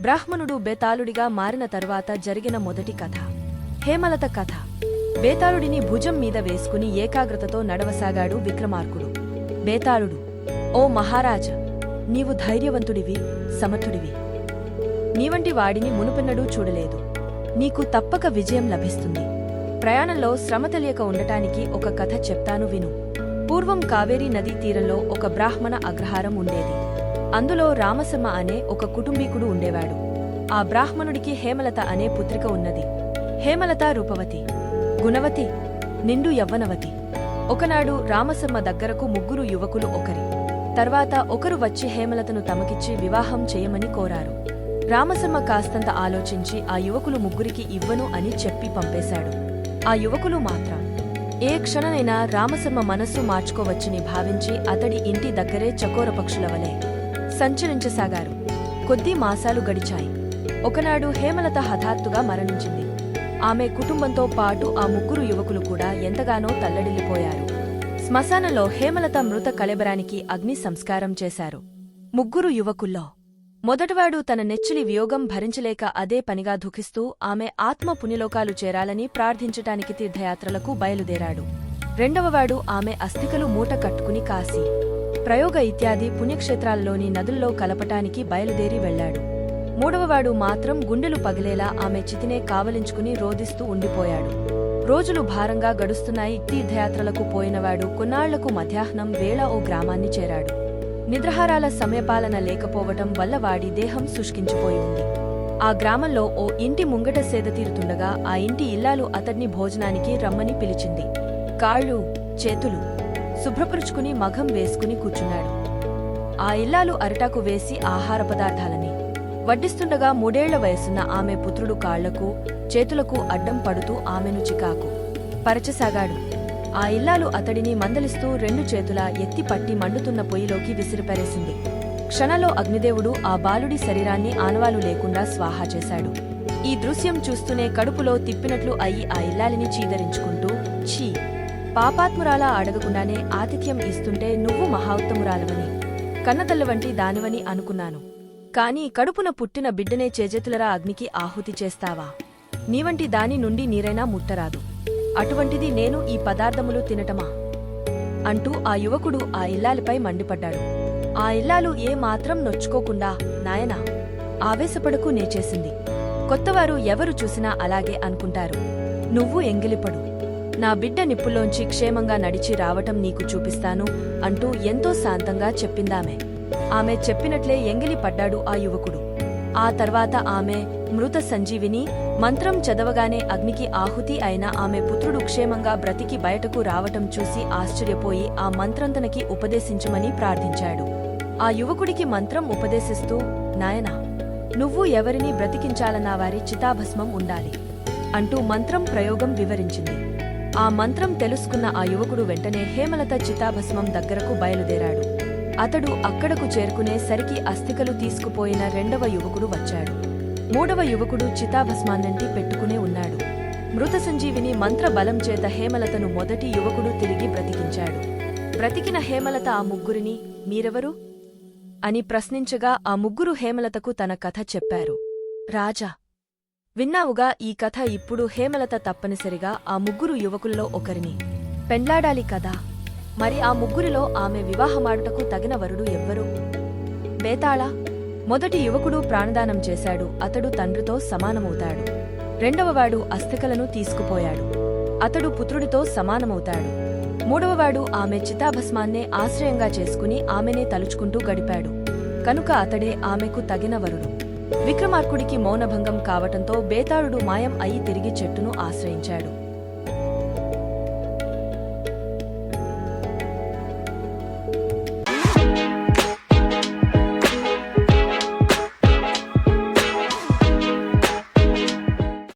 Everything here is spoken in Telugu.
బ్రాహ్మణుడు బేతాళుడిగా మారిన తర్వాత జరిగిన మొదటి కథ. హేమలత కథ. బేతాళుడిని భుజం మీద వేసుకుని ఏకాగ్రతతో నడవసాగాడు విక్రమార్కుడు. బేతాళుడు ఓ మహారాజ నీవు ధైర్యవంతుడివి సమర్థుడివి. నీవంటి వాడిని మునుపెన్నడూ చూడలేదు. నీకు తప్పక విజయం లభిస్తుంది. ప్రయాణంలో శ్రమ తెలియక ఉండటానికి ఒక కథ చెప్తాను విను. పూర్వం కావేరీ నదీ తీరంలో ఒక బ్రాహ్మణ అగ్రహారం ఉండేది. అందులో రామసమ్మ అనే ఒక కుటుంబీకుడు ఉండేవాడు. ఆ బ్రాహ్మణుడికి హేమలత అనే పుత్రిక ఉన్నది. హేమలత రూపవతి గుణవతి నిండు యవ్వనవతి. ఒకనాడు రామసమ్మ దగ్గరకు ముగ్గురు యువకులు ఒకరి. తర్వాత ఒకరు వచ్చి హేమలతను తమకిచ్చి వివాహం చేయమని కోరారు. రామసమ్మ కాస్తంత ఆలోచించి ఆ యువకులు ముగ్గురికి ఇవ్వను అని చెప్పి పంపేశాడు. ఆ యువకులు మాత్రం ఏ క్షణనైనా రామసమ్మ మనస్సు మార్చుకోవచ్చని భావించి అతడి ఇంటి దగ్గరే చకోర పక్షుల వలె సంచరించసాగారు. కొద్ది మాసాలు గడిచాయి. ఒకనాడు హేమలత హఠాత్తుగా మరణించింది. ఆమె కుటుంబంతో పాటు ఆ ముగ్గురు యువకులు కూడా ఎంతగానో తల్లడిల్లిపోయారు. శ్మశానలో హేమలత మృత కళెబరానికి అగ్ని సంస్కారం చేశారు. ముగ్గురు యువకుల్లో మొదటివాడు తన నెచ్చిలి వియోగం భరించలేక అదే పనిగా దుఃఖిస్తూ ఆమె ఆత్మ పుణ్యలోకాలు చేరాలని ప్రార్థించటానికి తీర్థయాత్రలకు బయలుదేరాడు. రెండవవాడు ఆమె అస్థికలు మూట కట్టుకుని కాశీ ప్రయోగ ఇత్యాది పుణ్యక్షేత్రాల్లోని నదుల్లో కలపటానికి బయలుదేరి వెళ్ళాడు మూడవవాడు మాత్రం గుండెలు పగిలేలా ఆమె చితినే కావలించుకుని రోదిస్తూ ఉండిపోయాడు. రోజులు భారంగా గడుస్తున్నాయి తీర్థయాత్రలకు పోయినవాడు కొన్నాళ్ళకు మధ్యాహ్నం వేళ ఓ గ్రామాన్ని చేరాడు. నిద్రహారాల సమయపాలన లేకపోవటం వల్ల వాడి దేహం శుష్కించిపోయింది ఆ గ్రామంలో ఓ ఇంటి ముంగట సేద తీరుతుండగా ఆ ఇంటి ఇల్లాలు అతడ్ని భోజనానికి రమ్మని పిలిచింది. కాళ్ళు చేతులు శుభ్రపరుచుకుని మఘం వేసుకుని కూర్చున్నాడు. ఆ ఇల్లాలు అరటాకు వేసి ఆహార పదార్థాలని. వడ్డిస్తుండగా మూడేళ్ళ వయసున్న ఆమె పుత్రుడు కాళ్ళకు చేతులకు అడ్డం పడుతూ ఆమెను చికాకు. పరచసాగాడు. ఆ ఇల్లాలు అతడిని మందలిస్తూ రెండు చేతులా ఎత్తి పట్టి మండుతున్న పొయ్యిలోకి విసిరిపరేసింది. క్షణలో అగ్నిదేవుడు ఆ బాలుడి శరీరాన్ని ఆనవాలు లేకుండా స్వాహా చేశాడు. ఈ దృశ్యం చూస్తూనే కడుపులో తిప్పినట్లు అయి ఆ ఇల్లాలిని చీదరించుకుంటూ ఛీ! పాపాత్మురాలా అడగకుండానే ఆతిథ్యం ఇస్తుంటే నువ్వు మహాత్తమురాలవని కన్నతల్ల వంటి దానివని అనుకున్నాను. కాని కడుపున పుట్టిన బిడ్డనే చేజెతులరా అగ్నికి ఆహుతి చేస్తావా? నీవంటి దాని నుండి నీరైనా ముట్టరాదు. అటువంటిది నేను ఈ పదార్థములు తినటమా? అంటూ ఆ యువకుడు ఆ ఇల్లాలిపై మండిపడ్డాడు. ఆ ఇల్లాలు ఏ మాత్రం నొచ్చుకోకుండా నాయనా ఆవేశపడకు నేచేసింది. కొత్తవారు ఎవరు చూసినా అలాగే అనుకుంటారు. నువ్వు ఎంగిలిపడు. నా బిడ్డ నిప్పుల్లోంచి క్షేమంగా నడిచి రావటం నీకు చూపిస్తాను అంటూ ఎంతో శాంతంగా చెప్పిందామె. ఆమె చెప్పినట్లే ఎంగిలి పడ్డాడు ఆ యువకుడు. ఆ తర్వాత ఆమె మృత సంజీవిని మంత్రం చదవగానే అగ్నికి ఆహుతి అయిన ఆమె పుత్రుడు క్షేమంగా బ్రతికి బయటకు రావటం చూసి ఆశ్చర్యపోయి ఆ మంత్రం తనకి ఉపదేశించమని ప్రార్థించాడు. ఆ యువకుడికి మంత్రం ఉపదేశిస్తూ నాయనా నువ్వు ఎవరిని బ్రతికించాలన్నా వారి చితాభస్మం ఉండాలి అంటూ మంత్రం ప్రయోగం వివరించింది. ఆ మంత్రం తెలుసుకున్న ఆ యువకుడు వెంటనే హేమలత చితాభస్మం దగ్గరకు బయలుదేరాడు. అతడు అక్కడకు చేరుకునే సరికి అస్థికలు తీసుకుపోయిన రెండవ యువకుడు వచ్చాడు. మూడవ యువకుడు చితాభస్మాన్నంటి పెట్టుకునే ఉన్నాడు. మృత సంజీవిని మంత్ర బలం చేత హేమలతను మొదటి యువకుడు తిరిగి బ్రతికించాడు. బ్రతికిన హేమలత ఆ ముగ్గురిని మీరెవరు అని ప్రశ్నించగా ఆ ముగ్గురు హేమలతకు తన కథ చెప్పారు. రాజా విన్నావుగా ఈ కథ ఇప్పుడు హేమలత తప్పనిసరిగా ఆ ముగ్గురు యువకుల్లో ఒకరిని. పెండ్లాడాలి కదా. మరి ఆ ముగ్గురిలో ఆమె వివాహమాడుటకు తగిన వరుడు ఎవ్వరు? బేతాళ మొదటి యువకుడు ప్రాణదానం చేశాడు. అతడు తండ్రితో సమానమవుతాడు. రెండవవాడు అస్థికలను తీసుకుపోయాడు. అతడు పుత్రుడితో సమానమవుతాడు. మూడవవాడు ఆమె చితాభస్మాన్నే ఆశ్రయంగా చేసుకుని ఆమెనే తలుచుకుంటూ గడిపాడు. కనుక అతడే ఆమెకు తగిన వరుడు. విక్రమార్కుడికి మౌనభంగం కావటంతో బేతాళుడు మాయం అయి తిరిగి చెట్టును ఆశ్రయించాడు.